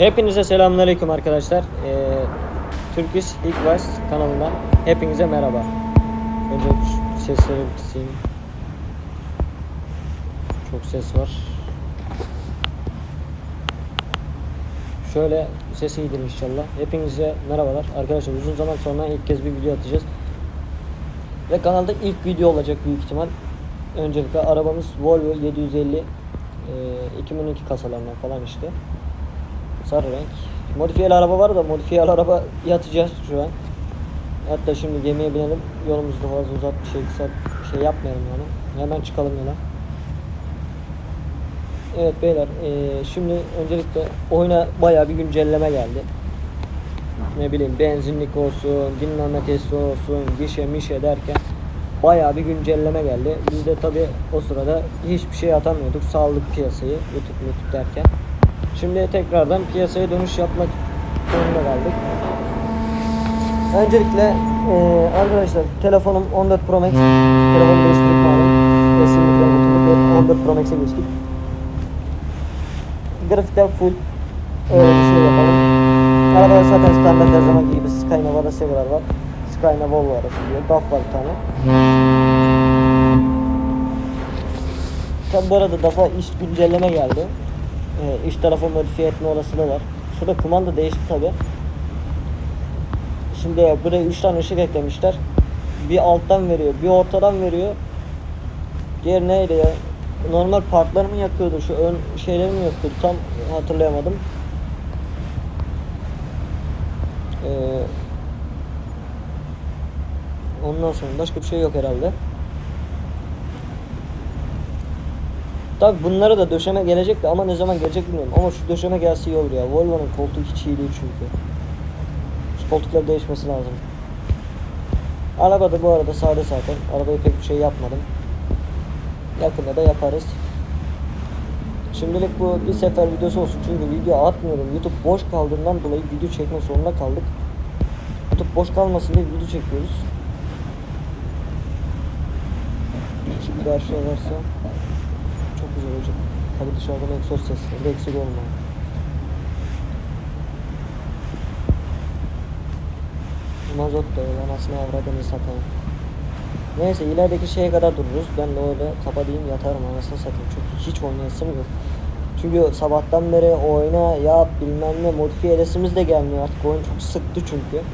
Hepinize selamünaleyküm arkadaşlar. Ee, Turkish Hikvas kanalından hepinize merhaba. Önce sesleri kısayım. Çok ses var. Şöyle sesi iyidir inşallah. Hepinize merhabalar. Arkadaşlar uzun zaman sonra ilk kez bir video atacağız. Ve kanalda ilk video olacak büyük ihtimal. Öncelikle arabamız Volvo 750 e, 2012 kasalarından falan işte. Sarı renk. Modifiyeli araba var da modifiyeli araba yatacağız şu an. Hatta şimdi gemiye binelim. Yolumuzu da fazla uzat bir şey kısa bir şey yapmayalım yani. Hemen çıkalım yola. Evet beyler eee, şimdi öncelikle oyuna bayağı bir güncelleme geldi. Ne bileyim benzinlik olsun, dinlenme testi olsun, gişe mişe derken bayağı bir güncelleme geldi. Biz de tabi o sırada hiçbir şey atamıyorduk. Sağlık piyasayı YouTube YouTube derken. Şimdi tekrardan piyasaya dönüş yapmak zorunda kaldık. Öncelikle eee, arkadaşlar telefonum 14 Pro Max. Telefonu değiştirip malum. Kesinlikle oturduk ve 14 Pro Max'e geçtik. Grafikler full. Öyle bir şey yapalım. Arabada zaten standart her zamanki gibi Skyna var, Severar var. Skyna Volvo arası diyor. DAF var bir tane. Tabi bu arada DAF'a iş güncelleme geldi. Ee, iş tarafı modifiye etme olasılığı var. Şurada kumanda değişti tabi. Şimdi buraya 3 tane ışık eklemişler. Bir alttan veriyor, bir ortadan veriyor. Diğer neydi ya? Normal partları mı yakıyordu? Şu ön şeyleri mi yakıyordu? Tam hatırlayamadım. Ee, ondan sonra başka bir şey yok herhalde. Tabi bunlara da döşeme gelecekti ama ne zaman gelecek bilmiyorum. Ama şu döşeme gelse iyi olur ya. Volvo'nun koltuğu hiç iyi değil çünkü. Şu koltuklar değişmesi lazım. Araba da bu arada sade zaten. Arabaya pek bir şey yapmadım. Yakında da yaparız. Şimdilik bu bir sefer videosu olsun çünkü video atmıyorum. YouTube boş kaldığından dolayı video çekmek zorunda kaldık. YouTube boş kalmasın diye video çekiyoruz. Şimdi her şey varsa güzel olacak. Tabii dışarıdan egzoz sesleri eksik olmuyor. Mazot da öyle anasını avradını satayım. Neyse ilerideki şeye kadar dururuz. Ben de öyle kapatayım yatarım anasını satayım. Çünkü hiç oynayasım yok. Çünkü sabahtan beri oyna yap bilmem ne modifiye edesimiz de gelmiyor artık oyun çok sıktı çünkü.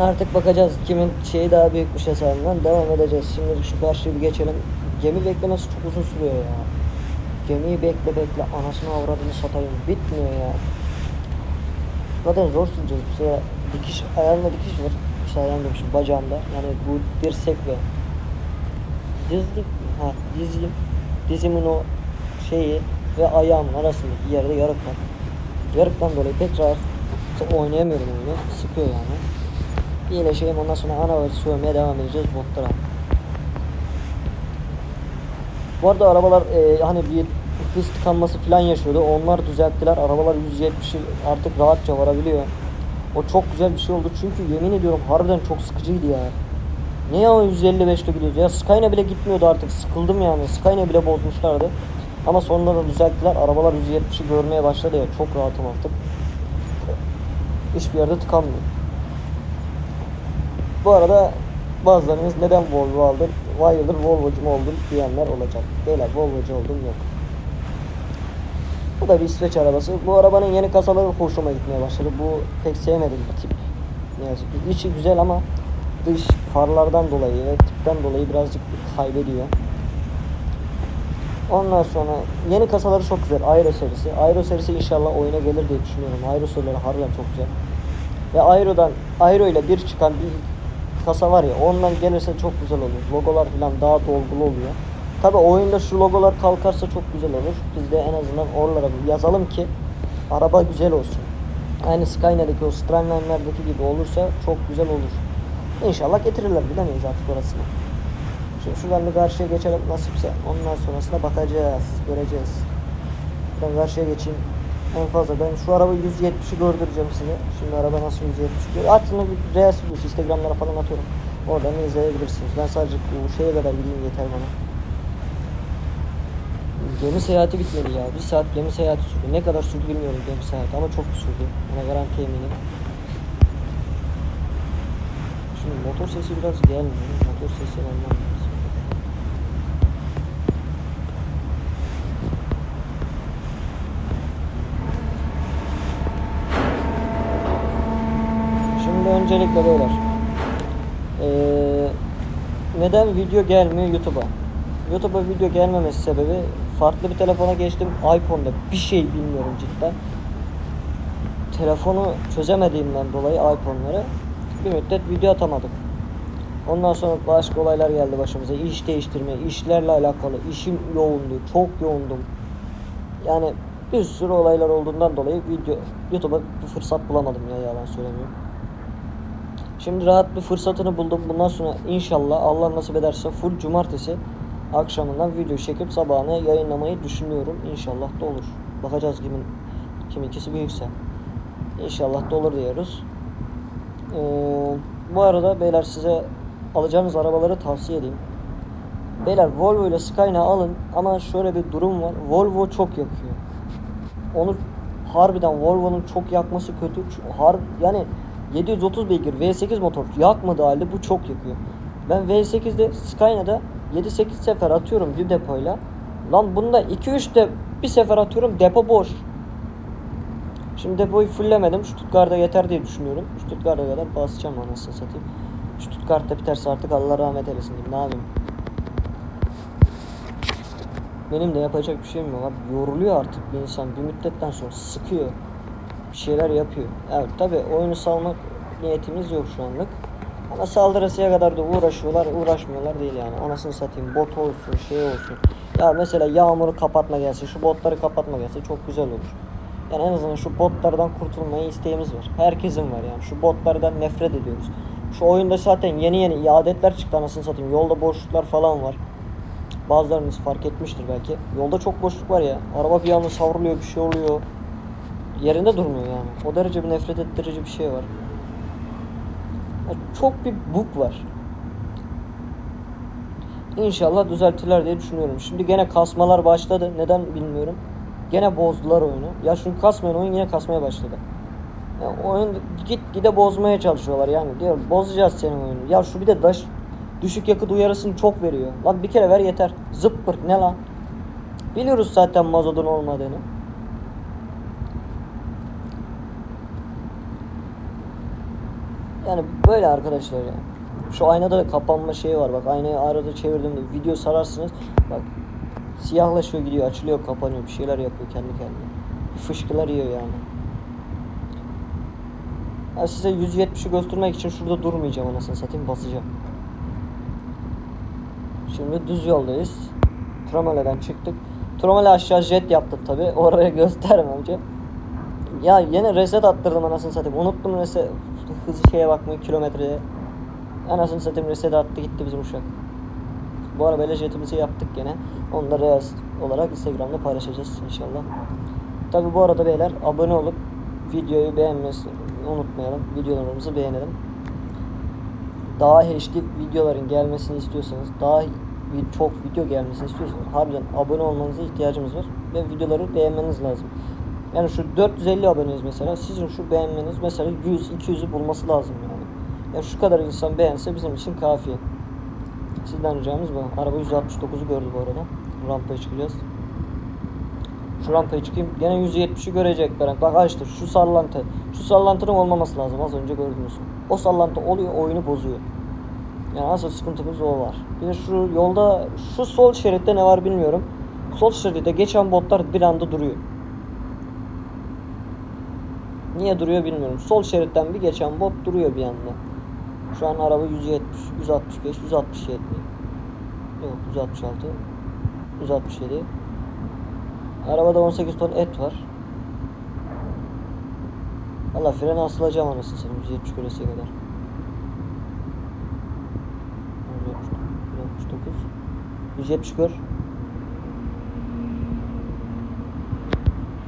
Artık bakacağız kimin şeyi daha büyükmüş hesabından devam edeceğiz. Şimdi şu karşıya bir geçelim. Gemi beklemesi çok uzun sürüyor ya. Gemiyi bekle bekle anasını avradını satayım bitmiyor ya. Zaten zor süreceğiz bu sıra dikiş ayağımda dikiş var. İşte ayağım demişim bacağımda. Yani bu dirsek ve dizlik ha dizim dizimin o şeyi ve ayağımın arasındaki yerde yarık var. Yarıktan dolayı tekrar oynayamıyorum oyunu. Sıkıyor yani. İyileşeyim ondan sonra ana sövmeye devam edeceğiz botlara. Bu arada arabalar e, hani bir hız tıkanması falan yaşıyordu. Onlar düzelttiler. Arabalar 170'i artık rahatça varabiliyor. O çok güzel bir şey oldu çünkü yemin ediyorum harbiden çok sıkıcıydı ya. Ne ya 155'te gidiyoruz ya Skyna bile gitmiyordu artık sıkıldım yani Skyna bile bozmuşlardı. Ama sonunda da düzelttiler arabalar 170'i görmeye başladı ya çok rahatım artık. Hiçbir yerde tıkanmıyor. Bu arada bazılarınız neden Volvo aldın? Vay yıldır Volvo'cu mu oldun diyenler olacak. Beyler Volvo'cu oldum yok. Bu da bir İsveç arabası. Bu arabanın yeni kasaları hoşuma gitmeye başladı. Bu pek sevmedim bir tip. Ne yazık ki. İçi güzel ama dış farlardan dolayı ve tipten dolayı birazcık bir kaybediyor. Ondan sonra yeni kasaları çok güzel. Aero serisi. Aero serisi inşallah oyuna gelir diye düşünüyorum. Aero serileri harbiden çok güzel. Ve Aero'dan Aero ile bir çıkan bir kasa var ya ondan gelirse çok güzel olur. Logolar falan daha dolgulu oluyor. Tabi oyunda şu logolar kalkarsa çok güzel olur. Biz de en azından oralara yazalım ki araba güzel olsun. Aynı Skyna'daki o Streamline'lerdeki gibi olursa çok güzel olur. İnşallah getirirler bilemeyiz artık orasını. Şimdi şuradan bir karşıya geçelim nasipse. Ondan sonrasına bakacağız, göreceğiz. Ben karşıya geçeyim. En fazla ben şu araba 170'i gördüreceğim size. Şimdi araba nasıl 170 görüyor. Aslında bir reels videosu Instagram'lara falan atıyorum. Oradan izleyebilirsiniz. Ben sadece bu şeye kadar gideyim yeter bana. Gemi seyahati bitmedi ya. Bir saat gemi seyahati sürdü. Ne kadar sürdü bilmiyorum gemi seyahati ama çok sürdü. Ona garanti eminim. Şimdi motor sesi biraz gelmiyor. Motor sesi almam lazım. Şimdi öncelikle beyler. Ee, neden video gelmiyor YouTube'a? YouTube'a video gelmemesi sebebi farklı bir telefona geçtim. iPhone'da bir şey bilmiyorum cidden. Telefonu çözemediğimden dolayı iPhone'ları bir müddet video atamadım. Ondan sonra başka olaylar geldi başımıza. İş değiştirme, işlerle alakalı. işim yoğundu, çok yoğundum. Yani bir sürü olaylar olduğundan dolayı video YouTube'a bir fırsat bulamadım ya yalan söylemiyorum. Şimdi rahat bir fırsatını buldum. Bundan sonra inşallah Allah nasip ederse full cumartesi akşamından video çekip sabahına yayınlamayı düşünüyorum. İnşallah da olur. Bakacağız kimin kiminkisi büyükse. İnşallah da olur diyoruz. Ee, bu arada beyler size alacağınız arabaları tavsiye edeyim. Beyler Volvo ile Skyline alın ama şöyle bir durum var. Volvo çok yakıyor. Onu harbiden Volvo'nun çok yakması kötü. Har yani 730 beygir V8 motor yakmadığı halde bu çok yakıyor. Ben V8'de Skyline'da 7-8 sefer atıyorum bir depoyla. Lan bunda 2-3 de bir sefer atıyorum depo boş. Şimdi depoyu fulllemedim. Stuttgart'ta yeter diye düşünüyorum. Stuttgart'a kadar basacağım anasını satayım. Stuttgart'ta biterse artık Allah rahmet eylesin diyeyim. Ne yapayım? Benim de yapacak bir şeyim yok abi. Yoruluyor artık bir insan. Bir müddetten sonra sıkıyor. Bir şeyler yapıyor. Evet tabi oyunu salmak niyetimiz yok şu anlık. Ama saldırısıya kadar da uğraşıyorlar, uğraşmıyorlar değil yani. Anasını satayım bot olsun, şey olsun. Ya mesela yağmuru kapatma gelse, şu botları kapatma gelse çok güzel olur. Yani en azından şu botlardan kurtulmaya isteğimiz var. Herkesin var yani. Şu botlardan nefret ediyoruz. Şu oyunda zaten yeni yeni iadetler çıktı anasını satayım. Yolda boşluklar falan var. Bazılarınız fark etmiştir belki. Yolda çok boşluk var ya. Araba bir anda savruluyor, bir şey oluyor. Yerinde durmuyor yani. O derece bir nefret ettirici bir şey var. Ya çok bir bug var. İnşallah düzeltirler diye düşünüyorum. Şimdi gene kasmalar başladı. Neden bilmiyorum. Gene bozdular oyunu. Ya şunu kasmayın oyun yine kasmaya başladı. Ya oyun git gide bozmaya çalışıyorlar yani. Diyor bozacağız senin oyunu. Ya şu bir de daş düşük yakıt uyarısını çok veriyor. Lan bir kere ver yeter. Zıppır ne lan? Biliyoruz zaten mazotun olmadığını. Yani böyle arkadaşlar ya. Şu aynada da kapanma şeyi var bak aynayı arada çevirdiğimde video sararsınız bak siyahlaşıyor gidiyor açılıyor kapanıyor bir şeyler yapıyor kendi kendine. Fışkılar yiyor yani. Ben size 170'i göstermek için şurada durmayacağım anasını satayım basacağım. Şimdi düz yoldayız. Tramale'den çıktık. Tramale aşağı jet yaptım tabi. Oraya göstermeyeceğim. Ya yine reset attırdım anasını satayım. Unuttum reset hızı şeye bakmayı kilometreye. Anasını satayım reset attı gitti bizim uşak. Bu arada böyle jetimizi yaptık gene. Da Reels olarak Instagram'da paylaşacağız inşallah. Tabi bu arada beyler abone olup videoyu beğenmesini unutmayalım. Videolarımızı beğenelim. Daha HD videoların gelmesini istiyorsanız, daha bir- çok video gelmesini istiyorsanız harbiden abone olmanıza ihtiyacımız var ve videoları beğenmeniz lazım. Yani şu 450 aboneyiz mesela. Sizin şu beğenmeniz mesela 100 200'ü bulması lazım yani. Ya şu kadar insan beğense bizim için kafi. Sizden ricamız bu. Araba 169'u gördü bu arada. Rampaya çıkacağız. Şu rampaya çıkayım. Gene 170'i görecekler. Bak açtır. Şu sallantı. Şu sallantının olmaması lazım. Az önce gördünüz. O sallantı oluyor. Oyunu bozuyor. Yani asıl sıkıntımız o var. Bir de şu yolda şu sol şeritte ne var bilmiyorum. Sol şeritte geçen botlar bir anda duruyor. Niye duruyor bilmiyorum. Sol şeritten bir geçen bot duruyor bir anda. Şu an araba 170, 165, 167. Yok 166. 167. Arabada 18 ton et var. Valla frene asılacağım anasını satayım 170 kulesiye kadar. 169 170 gör.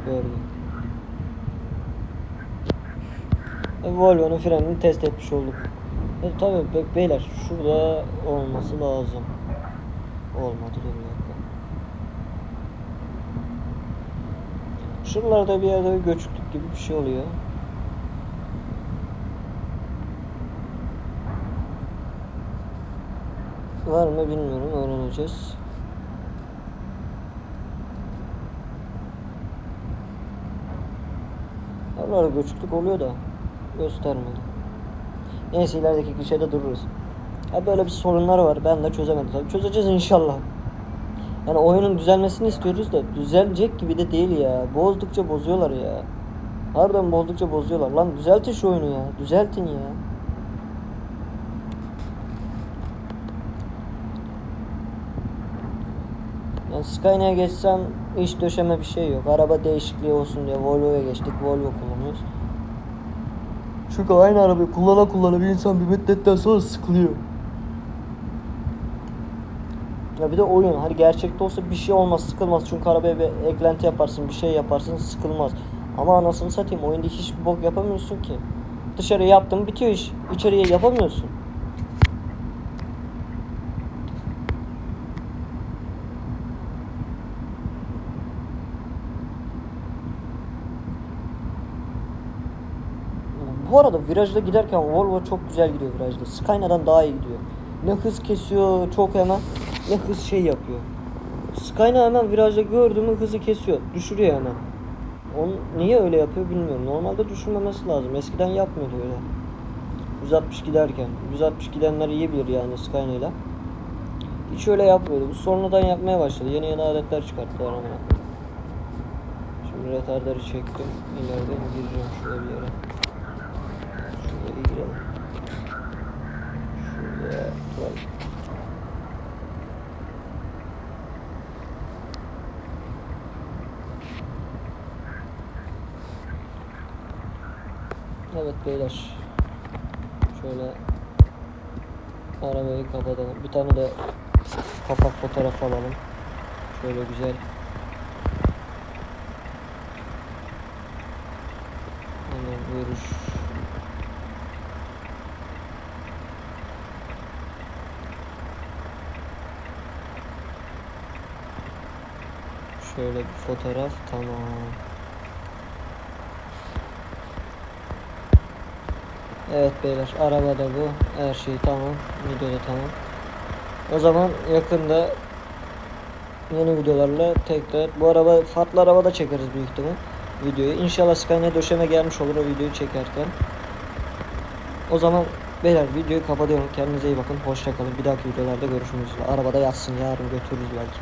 Gördüm. E, Volvo'nun frenini test etmiş olduk. E, tabii be- beyler şurada olması lazım. Olmadı dur dakika. Şuralarda bir yerde bir göçüklük gibi bir şey oluyor. Var mı bilmiyorum öğreneceğiz. Oralarda göçüklük oluyor da göstermedi. Neyse ilerideki klişede dururuz. Ya böyle bir sorunlar var. Ben de çözemedim tabii. Çözeceğiz inşallah. Yani oyunun düzelmesini istiyoruz da düzelecek gibi de değil ya. Bozdukça bozuyorlar ya. Harbiden bozdukça bozuyorlar. Lan düzeltin şu oyunu ya. Düzeltin ya. Yani Skyline'e geçsem hiç döşeme bir şey yok. Araba değişikliği olsun diye Volvo'ya geçtik. Volvo kullanıyoruz. Çünkü aynı arabayı kullana kullana bir insan bir müddetten sonra sıkılıyor. Ya bir de oyun. Hani gerçekte olsa bir şey olmaz, sıkılmaz. Çünkü arabaya bir eklenti yaparsın, bir şey yaparsın, sıkılmaz. Ama anasını satayım oyunda hiçbir bok yapamıyorsun ki. Dışarı yaptın bitiyor iş. İçeriye yapamıyorsun. Bu arada virajda giderken Volvo çok güzel gidiyor virajda. Skyline'dan daha iyi gidiyor. Ne hız kesiyor çok hemen ne hız şey yapıyor. Skyline hemen virajda gördüğümü hızı kesiyor. Düşürüyor hemen. Onu niye öyle yapıyor bilmiyorum. Normalde düşürmemesi lazım. Eskiden yapmıyordu öyle. 160 giderken. 160 gidenler iyi bilir yani Skyline ile. Hiç öyle yapmıyordu. Bu sonradan yapmaya başladı. Yeni yeni aletler çıkarttılar ama. Şimdi retardarı çektim. İleriden gireceğim şuraya bir yere. Bir girelim. Şuraya tuvalet. Evet beyler. Şöyle arabayı kapatalım. Bir tane de kapak fotoğrafı alalım. Şöyle güzel. Hemen görüş. Şöyle bir fotoğraf tamam. Evet beyler arabada bu. Her şey tamam. Videoda tamam. O zaman yakında yeni videolarla tekrar bu araba farklı arabada çekeriz büyük ihtimal videoyu. İnşallah Skyline döşeme gelmiş olur o videoyu çekerken. O zaman beyler videoyu kapatıyorum. Kendinize iyi bakın. Hoşça kalın. Bir dahaki videolarda görüşmek üzere. Arabada yatsın yarın götürürüz belki.